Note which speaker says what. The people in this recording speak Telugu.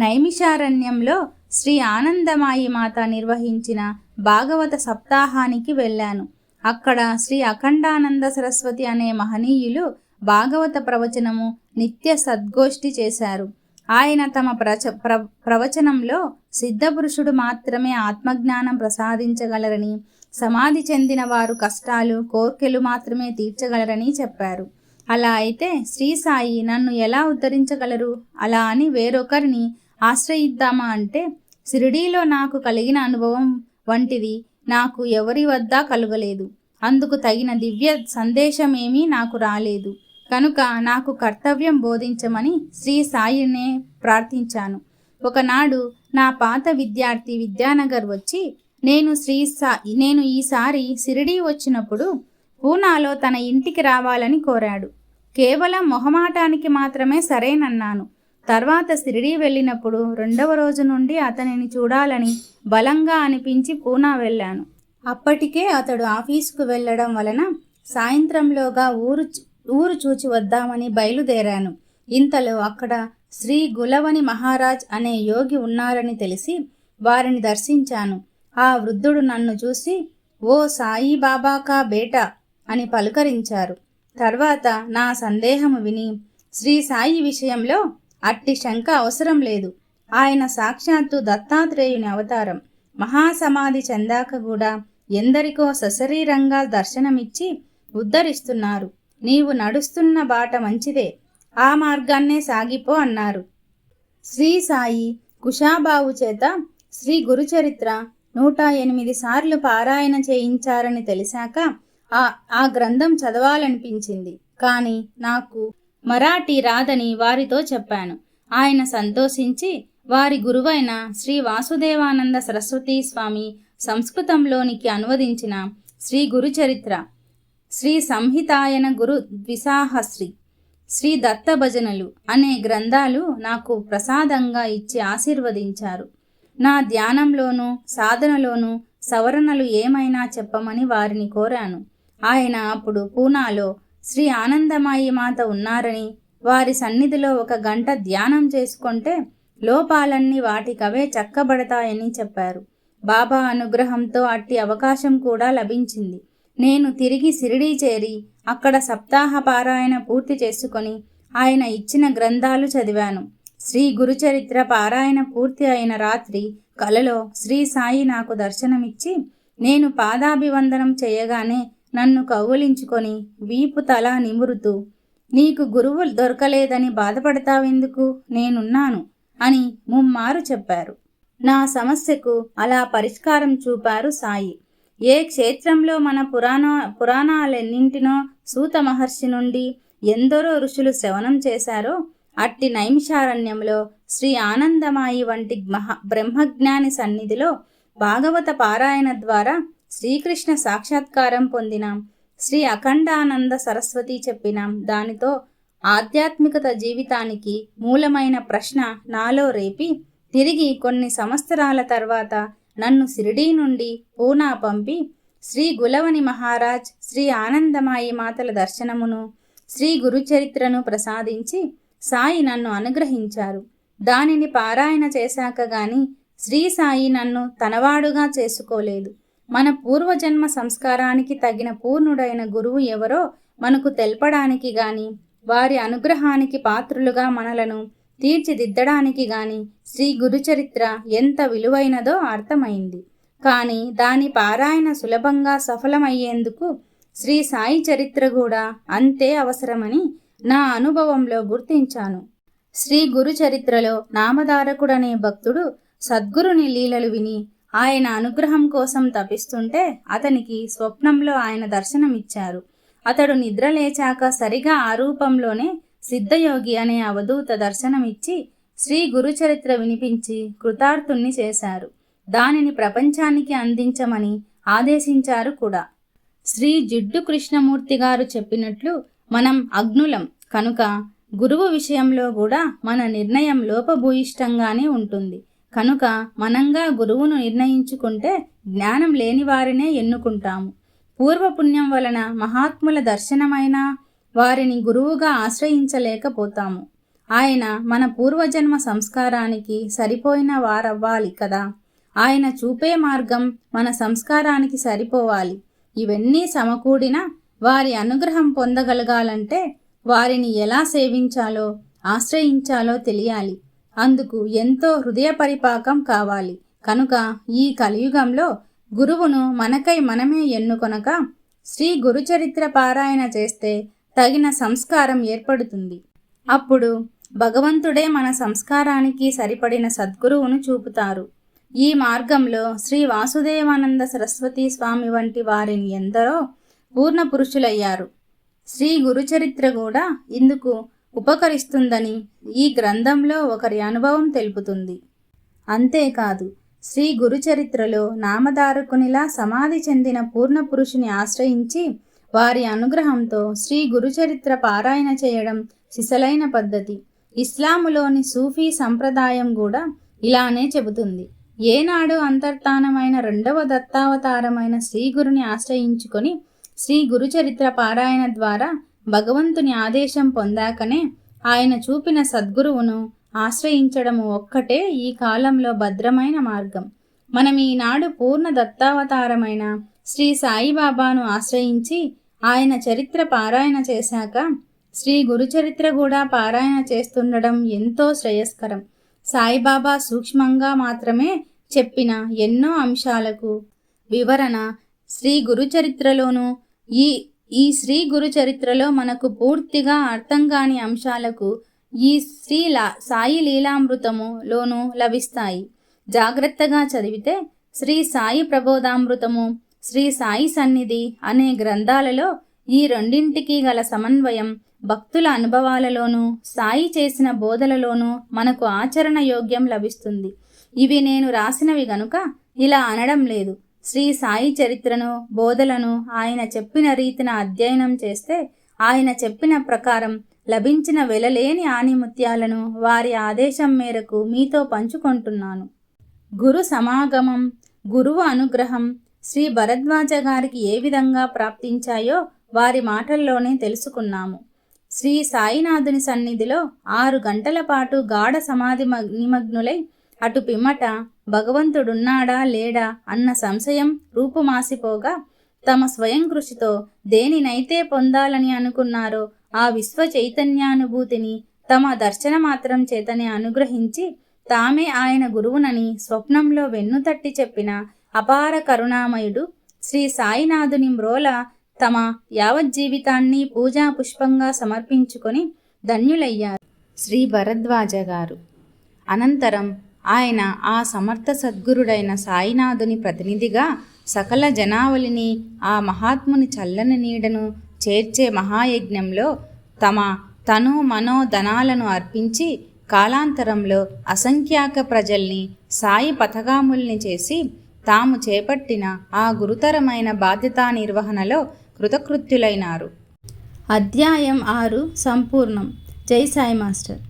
Speaker 1: నైమిషారణ్యంలో శ్రీ ఆనందమాయి మాత నిర్వహించిన భాగవత సప్తాహానికి వెళ్ళాను. అక్కడ శ్రీ అఖండానంద సరస్వతి అనే మహనీయులు భాగవత ప్రవచనము నిత్య సద్గోష్ఠి చేశారు. ఆయన తమ ప్రచ ప్ర ప్రవచనంలో సిద్ధపురుషుడు మాత్రమే ఆత్మజ్ఞానం ప్రసాదించగలరని సమాధి చెందిన వారు కష్టాలు కోర్కెలు మాత్రమే తీర్చగలరని చెప్పారు. అలా అయితే శ్రీ సాయి నన్ను ఎలా ఉద్ధరించగలరు? అలా అని వేరొకరిని ఆశ్రయిద్దామా అంటే షిరిడీలో నాకు కలిగిన అనుభవం వంటిది నాకు ఎవరి వద్ద కలగలేదు. అందుకు తగిన దివ్య సందేశమేమీ నాకు రాలేదు. కనుక నాకు కర్తవ్యం బోధించమని శ్రీ సాయినే ప్రార్థించాను. ఒకనాడు నా పాత విద్యార్థి విద్యానగర్ వచ్చి నేను శ్రీ సా నేను ఈసారి షిరిడీ వచ్చినప్పుడు పూనాలో తన ఇంటికి రావాలని కోరాడు. కేవలం మొహమాటానికి మాత్రమే సరేనన్నాను. తర్వాత షిరిడీ వెళ్ళినప్పుడు రెండవ రోజు నుండి అతనిని చూడాలని బలంగా అనిపించి పూనా వెళ్ళాను. అప్పటికే అతడు ఆఫీసుకు వెళ్ళడం వలన సాయంత్రంలోగా ఊరు ఊరు చూచి వద్దామని బయలుదేరాను. ఇంతలో అక్కడ శ్రీ గులవని మహారాజ్ అనే యోగి ఉన్నారని తెలిసి వారిని దర్శించాను. ఆ వృద్ధుడు నన్ను చూసి ఓ సాయి బాబా కా బేటా అని పలుకరించారు. తర్వాత నా సందేహము విని శ్రీ సాయి విషయంలో అట్టి శంక అవసరం లేదు. ఆయన సాక్షాత్తు దత్తాత్రేయుని అవతారం. మహాసమాధి చెందాక కూడా ఎందరికో సశరీరంగా దర్శనమిచ్చి ఉద్ధరిస్తున్నారు. నీవు నడుస్తున్న బాట మంచిదే. ఆ మార్గాన్నే సాగిపో అన్నారు. శ్రీ సాయి కుషాబావు చేత శ్రీ గురుచరిత్ర నూట ఎనిమిది సార్లు పారాయణ చేయించారని తెలిసాక ఆ ఆ గ్రంథం చదవాలనిపించింది. కానీ నాకు మరాఠీ రాదని వారితో చెప్పాను. ఆయన సంతోషించి వారి గురువైన శ్రీ వాసుదేవానంద సరస్వతీ స్వామి సంస్కృతంలోనికి అనువదించిన శ్రీ గురుచరిత్ర శ్రీ సంహితాయన గురు ద్విసాహశ్రీ శ్రీ దత్త భజనలు అనే గ్రంథాలు నాకు ప్రసాదంగా ఇచ్చి ఆశీర్వదించారు. నా ధ్యానంలోనూ సాధనలోనూ సవరణలు ఏమైనా చెప్పమని వారిని కోరాను. ఆయన అప్పుడు పూనాలో శ్రీ ఆనందమాయి మాత ఉన్నారని వారి సన్నిధిలో ఒక గంట ధ్యానం చేసుకుంటే లోపాలన్నీ వాటికవే చక్కబడతాయని చెప్పారు. బాబా అనుగ్రహంతో అట్టి అవకాశం కూడా లభించింది. నేను తిరిగి సిరిడీ చేరి అక్కడ సప్తాహ పారాయణ పూర్తి చేసుకొని ఆయన ఇచ్చిన గ్రంథాలు చదివాను. శ్రీ గురుచరిత్ర పారాయణ పూర్తి అయిన రాత్రి కలలో శ్రీ సాయి నాకు దర్శనమిచ్చి నేను పాదాభివందనం చేయగానే నన్ను కౌగులించుకొని వీపు తల నిమురుతూ నీకు గురువు దొరకలేదని బాధపడతావెందుకు నేనున్నాను? అని ముమ్మారు చెప్పారు. నా సమస్యకు అలా పరిష్కారం చూపారు సాయి. ఏ క్షేత్రంలో మన పురాణ పురాణాలెన్నింటినో సూత మహర్షి నుండి ఎందరో ఋషులు శ్రవణం చేశారో అట్టి నైమిషారణ్యంలో శ్రీ ఆనందమాయి వంటి మహా బ్రహ్మజ్ఞాని సన్నిధిలో భాగవత పారాయణ ద్వారా శ్రీకృష్ణ సాక్షాత్కారం పొందినాం. శ్రీ అఖండానంద సరస్వతి చెప్పినాం. దానితో ఆధ్యాత్మికత జీవితానికి మూలమైన ప్రశ్న నాలో రేపి తిరిగి కొన్ని సంవత్సరాల తర్వాత నన్ను షిరిడీ నుండి పూనా పంపి శ్రీ గులవని మహారాజ్ శ్రీ ఆనందమాయి మాతల దర్శనమును శ్రీ గురుచరిత్రను ప్రసాదించి సాయి నన్ను అనుగ్రహించారు. దానిని పారాయణ చేశాక గాని శ్రీ సాయి నన్ను తనవాడుగా చేసుకోలేదు. మన పూర్వజన్మ సంస్కారానికి తగిన పూర్ణుడైన గురువు ఎవరో మనకు తెలపడానికి గాని వారి అనుగ్రహానికి పాత్రులుగా మనలను తీర్చిదిద్దడానికి గాని శ్రీ గురుచరిత్ర ఎంత విలువైనదో అర్థమైంది. కానీ దాని పారాయణ సులభంగా సఫలమయ్యేందుకు శ్రీ సాయి చరిత్ర కూడా అంతే అవసరమని నా అనుభవంలో గుర్తించాను. శ్రీ గురు చరిత్రలో నామధారకుడనే భక్తుడు సద్గురుని లీలలు విని ఆయన అనుగ్రహం కోసం తపిస్తుంటే అతనికి స్వప్నంలో ఆయన దర్శనమిచ్చారు. అతడు నిద్ర లేచాక సరిగా ఆ రూపంలోనే సిద్ధయోగి అనే అవధూత దర్శనమిచ్చి శ్రీ గురుచరిత్ర వినిపించి కృతార్థుణ్ణి చేశారు. దానిని ప్రపంచానికి అందించమని ఆదేశించారు కూడా. శ్రీ జిడ్డు కృష్ణమూర్తి గారు చెప్పినట్లు మనం అగ్నులం కనుక గురువు విషయంలో కూడా మన నిర్ణయం లోపభూయిష్టంగానే ఉంటుంది. కనుక మనంగా గురువును నిర్ణయించుకుంటే జ్ఞానం లేని వారినే ఎన్నుకుంటాము. పూర్వపుణ్యం వలన మహాత్ముల దర్శనమైన వారిని గురువుగా ఆశ్రయించలేకపోతాము. ఆయన మన పూర్వజన్మ సంస్కారానికి సరిపోయిన వారవ్వాలి కదా. ఆయన చూపే మార్గం మన సంస్కారానికి సరిపోవాలి. ఇవన్నీ సమకూడిన వారి అనుగ్రహం పొందగలగాలంటే వారిని ఎలా సేవించాలో ఆశ్రయించాలో తెలియాలి. అందుకు ఎంతో హృదయ పరిపాకం కావాలి. కనుక ఈ కలియుగంలో గురువును మనకై మనమే ఎన్నుకొనక శ్రీ గురుచరిత్ర పారాయణ చేస్తే తగిన సంస్కారం ఏర్పడుతుంది. అప్పుడు భగవంతుడే మన సంస్కారానికి సరిపడిన సద్గురువును చూపుతారు. ఈ మార్గంలో శ్రీ వాసుదేవానంద సరస్వతి స్వామి వంటి వారిని ఎందరో పూర్ణ పురుషులయ్యారు. శ్రీ గురుచరిత్ర కూడా ఇందుకు ఉపకరిస్తుందని ఈ గ్రంథంలో ఒకరి అనుభవం తెలుపుతుంది. అంతేకాదు శ్రీ గురుచరిత్రలో నామధారకునిలా సమాధి చెందిన పూర్ణ పురుషుని ఆశ్రయించి వారి అనుగ్రహంతో శ్రీ గురుచరిత్ర పారాయణ చేయడం సిసలైన పద్ధతి. ఇస్లాములోని సూఫీ సంప్రదాయం కూడా ఇలానే చెబుతుంది. ఏనాడు అంతర్ధానమైన రెండవ దత్తావతారమైన శ్రీ గురుని ఆశ్రయించుకొని శ్రీ గురుచరిత్ర పారాయణ ద్వారా భగవంతుని ఆదేశం పొందాకనే ఆయన చూపిన సద్గురువును ఆశ్రయించడము ఒక్కటే ఈ కాలంలో భద్రమైన మార్గం. మనం ఈనాడు పూర్ణ దత్తావతారమైన శ్రీ సాయిబాబాను ఆశ్రయించి ఆయన చరిత్ర పారాయణ చేశాక శ్రీ గురుచరిత్ర కూడా పారాయణ చేస్తుండడం ఎంతో శ్రేయస్కరం. సాయిబాబా సూక్ష్మంగా మాత్రమే చెప్పిన ఎన్నో అంశాలకు వివరణ శ్రీ గురుచరిత్రలోనూ ఈ ఈ శ్రీ గురు చరిత్రలో మనకు పూర్తిగా అర్థం కాని అంశాలకు ఈ శ్రీ సాయి లీలామృతములోనూ లభిస్తాయి. జాగ్రత్తగా చదివితే శ్రీ సాయి ప్రబోధామృతము శ్రీ సాయి సన్నిధి అనే గ్రంథాలలో ఈ రెండింటికి గల సమన్వయం భక్తుల అనుభవాలలోనూ సాయి చేసిన బోధలలోనూ మనకు ఆచరణ యోగ్యం లభిస్తుంది. ఇవి నేను రాసినవి గనుక ఇలా అనడం లేదు. శ్రీ సాయి చరిత్రను బోధలను ఆయన చెప్పిన రీతిన అధ్యయనం చేస్తే ఆయన చెప్పిన ప్రకారం లభించిన వెలలేని ఆనిముత్యాలను వారి ఆదేశం మేరకు మీతో పంచుకుంటున్నాను. గురు సమాగమం గురువు అనుగ్రహం శ్రీ భరద్వాజ గారికి ఏ విధంగా ప్రాప్తించాయో వారి మాటల్లోనే తెలుసుకున్నాము. శ్రీ సాయినాథుని సన్నిధిలో ఆరు గంటల పాటు గాఢ సమాధి నిమగ్నులై అటు పిమ్మట భగవంతుడున్నాడా లేడా అన్న సంశయం రూపుమాసిపోగా తమ స్వయం కృషితో దేనినైతే పొందాలని అనుకున్నారో ఆ విశ్వ చైతన్యానుభూతిని తమ దర్శన మాత్రం చేతనే అనుగ్రహించి తామే ఆయన గురువునని స్వప్నంలో వెన్నుతట్టి చెప్పిన అపార కరుణామయుడు శ్రీ సాయినాథుని మ్రోల తమ యావజ్జీవితాన్ని పూజా పుష్పంగా సమర్పించుకొని ధన్యులయ్యారు. శ్రీ భరద్వాజ గారు. అనంతరం ఆయన ఆ సమర్థ సద్గురుడైన సాయినాథుని ప్రతినిధిగా సకల జనావళిని ఆ మహాత్ముని చల్లని నీడను చేర్చే మహాయజ్ఞంలో తమ తను మనోధనాలను అర్పించి కాలాంతరంలో అసంఖ్యాక ప్రజల్ని సాయి పథగాముల్ని చేసి తాము చేపట్టిన ఆ గురుతరమైన బాధ్యతా నిర్వహణలో కృతకృత్యులైనారు. అధ్యాయం ఆరు సంపూర్ణం. జై సాయి మాస్టర్.